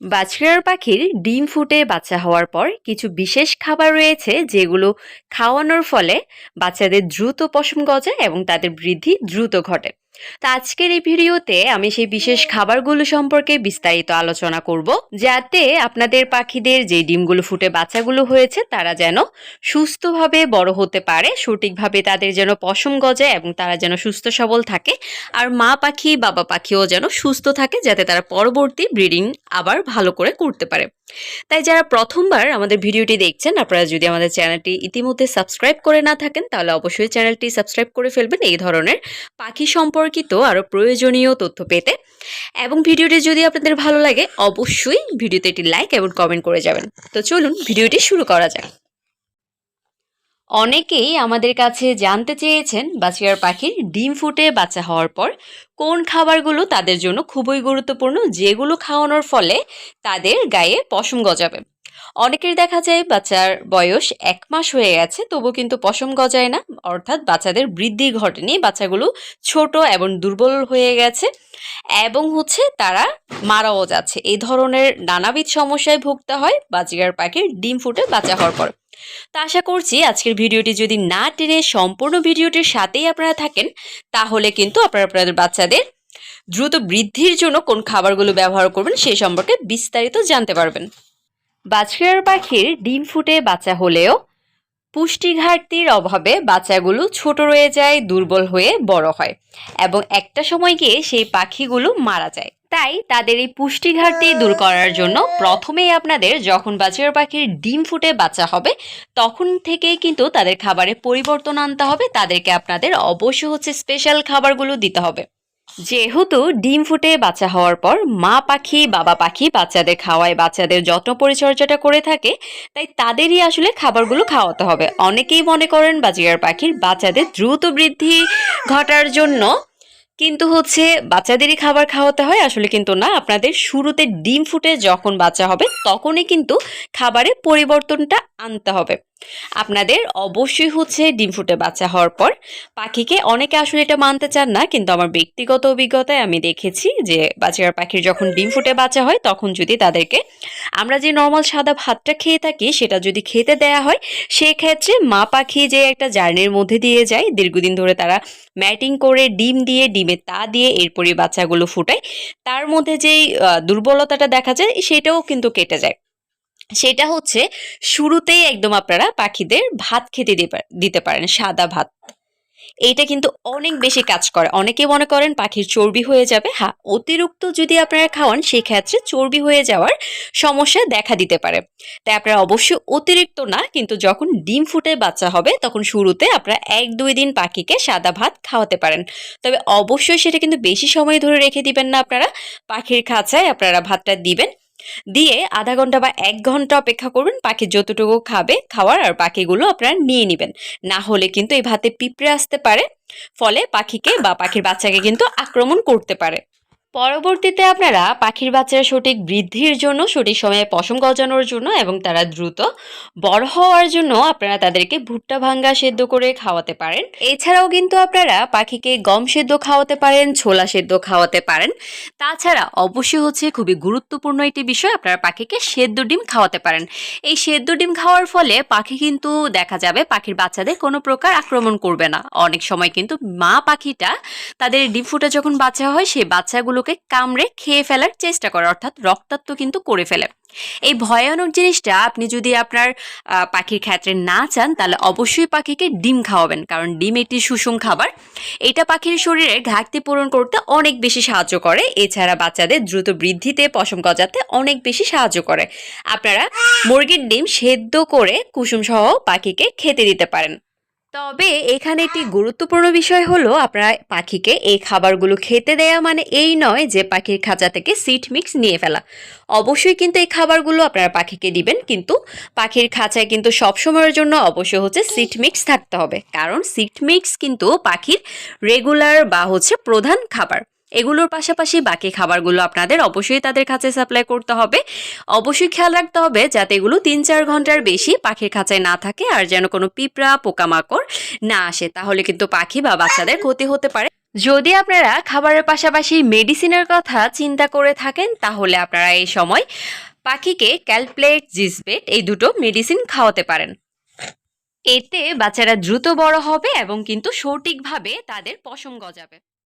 বাছড়ার পাখির ডিম ফুটে বাচ্চা হওয়ার পর কিছু বিশেষ খাবার রয়েছে যেগুলো খাওয়ানোর ফলে বাচ্চাদের দ্রুত পশম গজায় এবং তাদের বৃদ্ধি দ্রুত ঘটে। তো আজকের এই ভিডিওতে আমি সেই বিশেষ খাবারগুলো সম্পর্কে বিস্তারিত আলোচনা করব, যাতে আপনাদের পাখিদের যে ডিমগুলো ফুটে বাচ্চাগুলো হয়েছে তারা যেন সুস্থভাবে বড় হতে পারে, সঠিকভাবে তাদের যেন পশম গজায় এবং তারা যেন সুস্থ সবল থাকে, আর মা পাখি, বাবা পাখিও যেন সুস্থ থাকে, যাতে তারা পরবর্তী ব্রিডিং আবার ভালো করে করতে পারে। তাই যারা প্রথমবার আমাদের ভিডিওটি দেখছেন, আপনারা যদি আমাদের চ্যানেলটি ইতিমধ্যে সাবস্ক্রাইব করে না থাকেন, তাহলে অবশ্যই চ্যানেলটি সাবস্ক্রাইব করে ফেলবেন এই ধরনের পাখি সম্পর্কিত আরও প্রয়োজনীয় তথ্য পেতে। এবং ভিডিওটি যদি আপনাদের ভালো লাগে, অবশ্যই ভিডিওতে একটি লাইক এবং কমেন্ট করে যাবেন। তো চলুন, ভিডিওটি শুরু করা যাক। অনেকেই আমাদের কাছে জানতে চেয়েছেন বাছিয়ার পাখির ডিম ফুটে বাচ্চা হওয়ার পর কোন খাবারগুলো তাদের জন্য খুবই গুরুত্বপূর্ণ, যেগুলো খাওয়ানোর ফলে তাদের গায়ে পশম গজাবে। অনেকের দেখা যায় বাচ্চার বয়স এক মাস হয়ে গেছে তবু কিন্তু পশম গজায় না। অর্থাৎ বাচ্চাদের বৃদ্ধি ঘটেনি বাচ্চাগুলো ছোট এবং দুর্বল হয়ে গেছে এবং হচ্ছে তারা মারাও যাচ্ছে। এই ধরনের নানাবিধ সমস্যায় ভুগতে হয় বাজিগার পাখির ডিম ফুটে বাচ্চা হওয়ার পর। তো আশা করছি আজকের ভিডিওটি যদি না টেনে সম্পূর্ণ ভিডিওটির সাথেই আপনারা থাকেন, তাহলে কিন্তু আপনারা আপনাদের বাচ্চাদের দ্রুত বৃদ্ধির জন্য কোন খাবারগুলো ব্যবহার করবেন সেই সম্পর্কে বিস্তারিত জানতে পারবেন। বাছড়ার পাখির ডিম ফুটে বাচ্চা হলেও পুষ্টি ঘাটতির অভাবে বাচ্চাগুলো ছোট রয়ে যায়, দুর্বল হয়ে বড় হয় এবং একটা সময় গিয়ে সেই পাখিগুলো মারা যায়। তাই তাদের এই পুষ্টি ঘাটতি দূর করার জন্য প্রথমেই আপনাদের যখন বাছুর পাখির ডিম ফুটে বাচ্চা হবে, তখন থেকেই কিন্তু তাদের খাবারে পরিবর্তন আনতে হবে। তাদেরকে আপনাদের অবশ্যই হচ্ছে স্পেশাল খাবারগুলো দিতে হবে। যেহেতু ডিম ফুটে বাচ্চা হওয়ার পর মা পাখি, বাবা পাখি বাচ্চাদের খাওয়ায়, বাচ্চাদের যত্ন পরিচর্যাটা করে থাকে, তাই তাদেরই আসলে খাবারগুলো খাওয়াতে হবে। অনেকেই মনে করেন বাজিয়ার পাখির বাচ্চাদের দ্রুত বৃদ্ধি ঘটার জন্য, কিন্তু হচ্ছে বাচ্চাদেরই খাবার খাওয়াতে হয়, আসলে কিন্তু না। আপনাদের শুরুতে ডিম ফুটে যখন বাচ্চা হবে, তখনই কিন্তু খাবারে পরিবর্তনটা আনতে হবে। আপনাদের অবশ্যই হচ্ছে ডিম ফুটে বাচ্চা হওয়ার পর পাখিকে অনেকে আসলে এটা মানতে চান না, কিন্তু আমার ব্যক্তিগত অভিজ্ঞতায় আমি দেখেছি যে বাচ্চার পাখির যখন ডিম ফুটে বাচ্চা হয়, তখন যদি তাদেরকে আমরা যে নর্মাল সাদা ভাতটা খেয়ে থাকি, সেটা যদি খেতে দেয়া হয়, সেক্ষেত্রে মা পাখি যে একটা জার্নির মধ্যে দিয়ে যায়, দীর্ঘদিন ধরে তারা ম্যাটিং করে ডিম দিয়ে, ডিমে তা দিয়ে এরপরই বাচ্চাগুলো ফুটায়, তার মধ্যে যেই দুর্বলতাটা দেখা যায়, সেটাও কিন্তু কেটে যায়। সেটা হচ্ছে শুরুতেই একদম আপনারা পাখিদের ভাত খেতে দিতে- পারেন, সাদা ভাত। এইটা কিন্তু অনেক বেশি কাজ করে। অনেকে মনে করেন পাখির চর্বি হয়ে যাবে। হ্যাঁ অতিরিক্ত যদি আপনারা খাওয়ান সেক্ষেত্রে চর্বি হয়ে যাওয়ার সমস্যা দেখা দিতে পারে। তাই আপনারা অবশ্যই অতিরিক্ত না, কিন্তু যখন ডিম ফুটে বাচ্চা হবে, তখন শুরুতে আপনারা এক দুই দিন পাখিকে সাদা ভাত খাওয়াতে পারেন। তবে অবশ্যই সেটা কিন্তু বেশি সময় ধরে রেখে দিবেন না আপনারা। পাখির খাঁচায় আপনারা ভাতটা দিবেন। দিয়ে আধা ঘণ্টা বা এক ঘণ্টা অপেক্ষা করবেন, পাখি যতটুকু খাবে খাওয়ার আর পাখিগুলো আপনারা নিয়ে নেবেন। না হলে কিন্তু এই ভাতে পিঁপড়ে আসতে পারে, ফলে পাখিকে বা পাখির বাচ্চাকে কিন্তু আক্রমণ করতে পারে। পরবর্তীতে আপনারা পাখির বাচ্চার সঠিক বৃদ্ধির জন্য, সঠিক সময়ে পশম গজানোর জন্য এবং তারা দ্রুত বড় হওয়ার জন্য আপনারা তাদেরকে ভুট্টা ভাঙ্গা সেদ্ধ করে খাওয়াতে পারেন। এছাড়াও কিন্তু আপনারা পাখিকে গম সেদ্ধ খাওয়াতে পারেন, ছোলা সেদ্ধ খাওয়াতে পারেন। তাছাড়া অবশ্যই হচ্ছে খুবই গুরুত্বপূর্ণ একটি বিষয়, আপনারা পাখিকে সেদ্ধ ডিম খাওয়াতে পারেন। এই সেদ্ধ ডিম খাওয়ার ফলে পাখি কিন্তু দেখা যাবে পাখির বাচ্চাদের কোনো প্রকার আক্রমণ করবে না। অনেক সময় কিন্তু মা পাখিটা তাদের ডিম ফুটে যখন বাচ্চা হয়, সেই বাচ্চাগুলোকে কামড়ে খেয়ে ফেলার চেষ্টা করে, অর্থাৎ রক্তাক্ত কিন্তু করে ফেলে। এই ভয়ানক জিনিসটা আপনি যদি আপনার পাখির ক্ষেত্রে না চান, তাহলে অবশ্যই পাখিকে ডিম খাওয়াবেন, কারণ ডিম একটি সুষম খাবার। এটা পাখির শরীরে ঘাটতি পূরণ করতে অনেক বেশি সাহায্য করে, এছাড়া বাচ্চাদের দ্রুত বৃদ্ধিতে, পশম গজাতে অনেক বেশি সাহায্য করে। আপনারা মুরগির ডিম সেদ্ধ করে কুসুম সহ পাখিকে খেতে দিতে পারেন। তবে এখানে একটি গুরুত্বপূর্ণ বিষয় হলো আপনারা পাখিকে এই খাবারগুলো খেতে দেয়া মানে এই নয় যে পাখির খাঁচা থেকে সিট মিক্স নিয়ে ফেলা। অবশ্যই কিন্তু এই খাবারগুলো আপনারা পাখিকে দিবেন, কিন্তু পাখির খাঁচায় কিন্তু সবসময়ের জন্য অবশ্যই হচ্ছে সিট মিক্স থাকতে হবে। কারণ সিট মিক্স কিন্তু পাখির রেগুলার বা হচ্ছে প্রধান খাবার। এগুলোর পাশাপাশি বাকি খাবারগুলো আপনাদের অবশ্যই তাদের কাছে সাপ্লাই করতে হবে। অবশ্যই খেয়াল রাখতে হবে যাতে এগুলো তিন চার ঘণ্টার বেশি পাখির খাঁচায় না থাকে আর যেন কোনো পিঁপড়া, পোকামাকড় না আসে। তাহলে কিন্তু পাখি বা বাচ্চাদের ক্ষতি হতে পারে। যদি আপনারা খাবারের পাশাপাশি মেডিসিনের কথা চিন্তা করে থাকেন, তাহলে আপনারা এই সময় পাখিকে ক্যালপ্লেট জিসবেট এই দুটো মেডিসিন খাওয়াতে পারেন। এতে বাচ্চারা দ্রুত বড় হবে এবং কিন্তু সঠিকভাবে তাদের পশম গজাবে।